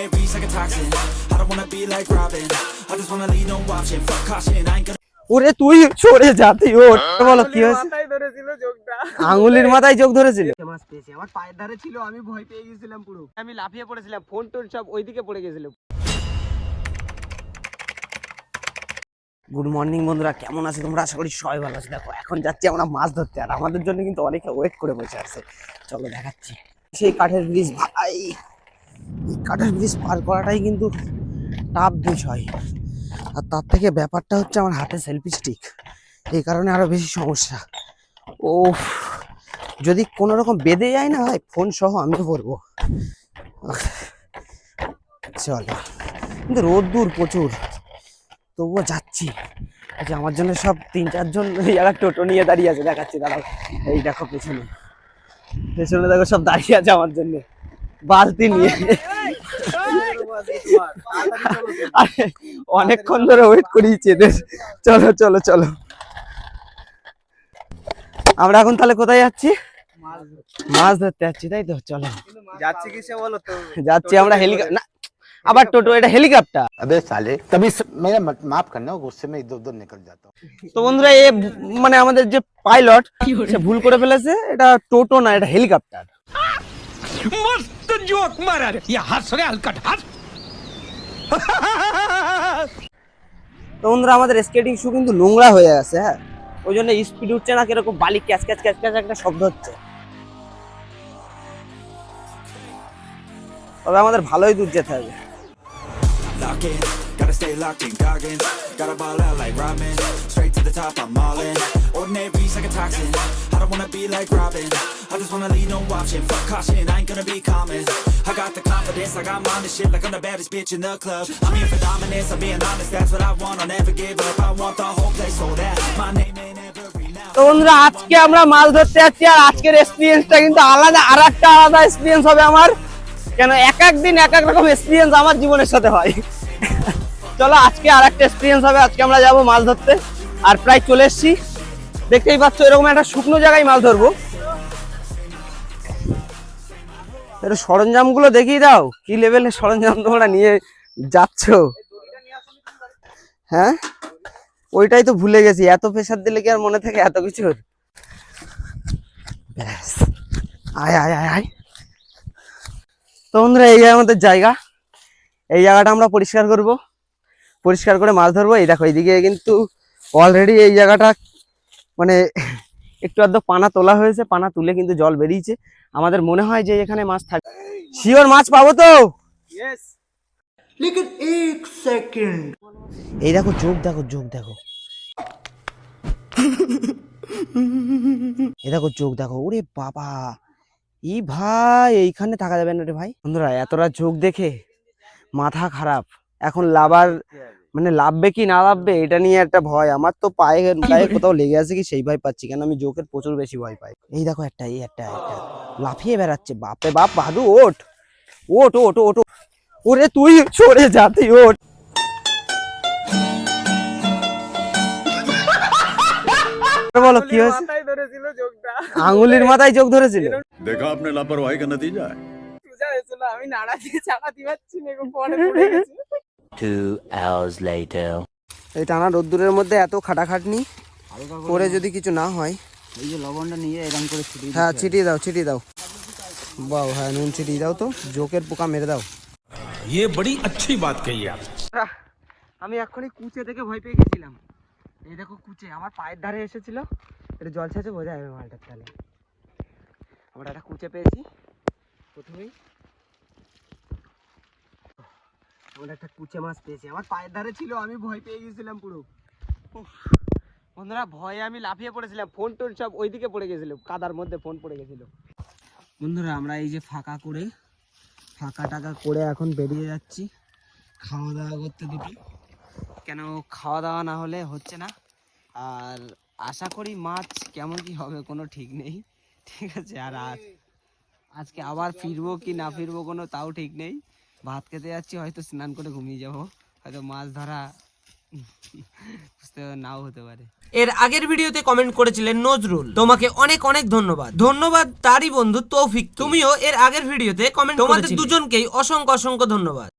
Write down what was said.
Ordinary's like a toxin. I don't wanna be like Robin. I just wanna lead, no option. Fuck caution, I ain't gonna. ওরে তুই সরে যাতি ওর বলো কি হয়েছে? মাথায় ধরেছিল যোগটা। আঙুলির মাথায় চোখ ধরেছিল? আমার পায়ের ধারে ছিল আমি ভয় পেয়ে গেছিলাম পুরো। আমি লাফিয়ে পড়েছিলাম ফোন টোন সব ওইদিকে পড়ে গেছিল। গুড মর্নিং বন্ধুরা কেমন আছে তোমরা? আশা করি সবাই ভালো আছে। দেখো এখন যাচ্ছি আমরা মাছ ধরতে আর আমাদের জন্য কিন্তু অনেকে ওয়েট করে বসে আছে। চলো দেখাচ্ছি। সেই কাঠের ব্রিজ ভাই এই কাঠের ব্রিজ পার করাটাই কিন্তু টাফ বিষয় আর তার থেকে ব্যাপারটা হচ্ছে আমার হাতে সেলফি স্টিক এই কারণে আরও বেশি সমস্যা। ও যদি কোনো রকম বেঁধে যায় না ভাই ফোন সহ আমিও পড়ব। চলো। কিন্তু রোদ দূর প্রচুর। তবুও যাচ্ছি। আচ্ছা আমার জন্য সব তিন চারজন জায়গায় টোটো নিয়ে দাঁড়িয়ে আছে, দেখাচ্ছি দাঁড়াও। এই দেখো পেছনে। পেছনে দেখো সব দাঁড়িয়ে আছে আমার জন্য। বালতি নিয়ে। অনেকক্ষণ ধরে ওয়েট করিয়েছি এদের। চলো চলো চলো। আমরা এখন তাহলে কোথায় যাচ্ছি? মাছ ধরতে। যাচ্ছি তাই তো? চলো। যাচ্ছি কিসে বলো তো? যাচ্ছি আমরা হেলিকপ্টার আবার টোটো এটা হেলিকপ্টার। আবে সালে তবে মেরা মাফ করনা গুসসে মে ইদর উদর নিকল যাতা তো বন্ধুরা এ মানে আমাদের যে পাইলট সে ভুল করে ফেলেছে। এটা টোটো না এটা হেলিকপ্টার। মস্ত জোক মারার ইয়া হাসরে হালকা হাস তো বন্ধুরা, আমাদের স্কেটিং শু কিন্তু নোংরা হয়ে গেছে হ্যাঁ? ওই জন্য স্পিড উঠছে না, কীরকম বালি ক্যাচ ক্যাচ ক্যাচ ক্যাচ একটা শব্দ হচ্ছে। তবে আমাদের ভালোই দূর যেতে হবে। Stay locked in, goggins. Gotta ball out like Robin. Straight to the top, I'm all in. Ordinary's like a toxin. I don't wanna be like Robin. I just wanna lead, no option. Fuck caution, I ain't gonna be common. I got the confidence, like I'm on this shit, like I'm the baddest bitch in the club. I'm here for dominance, I'm being honest, that's what I want. I'll never give up. I want the whole place sold out. My name in every now. তো বন্ধুরা আজকে আমরা মাছ ধরতে যাচ্ছি আর আজকের এক্সপিরিয়েন্সটা কিন্তু আলাদা আর একটা আলাদা এক্সপিরিয়েন্স হবে আমার কেন এক এক দিন এক এক রকম এক্সপিরিয়েন্স আমার জীবনের সাথে হয় চলো, আজকে আর একটা এক্সপিরিয়েন্স হবে, আজকে আমরা যাব মাছ ধরতে। আর প্রায় চলে এসেছি। দেখতেই পাচ্ছ, এরকম একটা শুকনো জায়গায় মাছ ধরবো। একটু সরঞ্জামগুলো দেখিয়ে দাও, কি লেভেলের সরঞ্জাম তোমরা নিয়ে যাচ্ছ। হ্যাঁ? ওইটাই তো ভুলে গেছি, এত প্রেশার দিলে কি আর মনে থাকে এত কিছুর? ব্যাস। আয় আয় আয় আয়। তো বন্ধুরা, এই আমাদের জায়গা। এই জায়গাটা আমরা পরিষ্কার করব। পরিষ্কার করে মাছ ধরবো। এই দেখো এইদিকে কিন্তু অলরেডি এই জায়গাটা মানে একটু আধ পানা তোলা হয়েছে পানা তুলে কিন্তু জল বেরিয়েছে। আমাদের মনে হয় যে এখানে মাছ থাকে শিওর মাছ পাবো তো? এই দেখো চোখ দেখো চোখ দেখো। এই দেখো চোখ দেখো। ওরে বাবা। ই ভাই এইখানে থাকা যাবে না রে ভাই। বন্ধুরা এতটা চোখ দেখে মাথা খারাপ। এখন লাভার মানে লাভবে কি না লাভবে এটা নিয়ে একটা ভয়। আমার তো পায়ে পায়ে কোথাও লেগে আছে কি সেই ভয় পাচ্ছি কেন আমি জোকের প্রচুর বেশি ভয় পাই। এই দেখো একটা এই একটা একটা। লাফিয়ে বেড়াচ্ছে বাপে বাপ ভাদু ওঠ। ওঠ ওঠ ওঠ। ওরে তুই সরে যাতি ওঠ। বলো কি হয়েছে? মাথায় চোখ ধরেছিল? দেখো আপনি লাপারওয়াহি কেন দিয়ে যায়। আমি নাড়া দিয়ে চাকা দিয়ে পরে পড়ে গেছি। Two hours later. এই টানা রোদ্দুরের মধ্যে এত খাটাখাটনি করে যদি কিছু না হয় এই যে লবণটা নিয়ে এরকম করে ছিটিয়ে হ্যাঁ ছিটিয়ে দাও ছিটিয়ে দাও বাও হ্যাঁ নুন ছিটিয়ে দাও তো জোকের পোকা মেরে দাও ये बड़ी अच्छी बात कही आप আমি এক্ষুনি কুচে থেকে ভয় পেয়ে গেছিলাম এই দেখো কুচে আমার পায়ের ধারে এসেছিল এটা জল ছাঁচে বোঝা যাবে মালটার তাহলে আমরা একটা কুচে পেয়েছি প্রথমেই আমরা একটা কুচে মাছ পেয়েছি। আমার পায়ের ধারে ছিল, আমি ভয় পেয়ে গেছিলাম পুরো। বন্ধুরা, ভয়ে আমি লাফিয়ে পড়েছিলাম। ফোন টোন সব ওইদিকে পড়ে গেছিল, কাদার মধ্যে ফোন পড়ে গেছিল। বন্ধুরা, আমরা এই যে ফাঁকা করে, ফাঁকা টাকা করে এখন বেরিয়ে যাচ্ছি। খাওয়া দাওয়া করতে দুটো। কেন, খাওয়া দাওয়া না হলে হচ্ছে না। আর আশা করি মাছ কেমন কি হবে, কোনো ঠিক নেই। ঠিক আছে, আর আজ আজকে আবার ফিরবো কি না ফিরবো কোনো তাও ঠিক নেই। ভাত খেতে যাচ্ছি হয়তো স্নান করে ঘুমিয়ে যাব। হয়তো মাছ ধরা বুঝতে নাও হতে পারে। এর আগের ভিডিওতে কমেন্ট করেছিলেন নজরুল। তোমাকে অনেক অনেক ধন্যবাদ। ধন্যবাদ তারই বন্ধু তৌফিক তুমিও এর আগের ভিডিওতে কমেন্ট তোমাদের দুজনকেই অসংখ্য অসংখ্য ধন্যবাদ।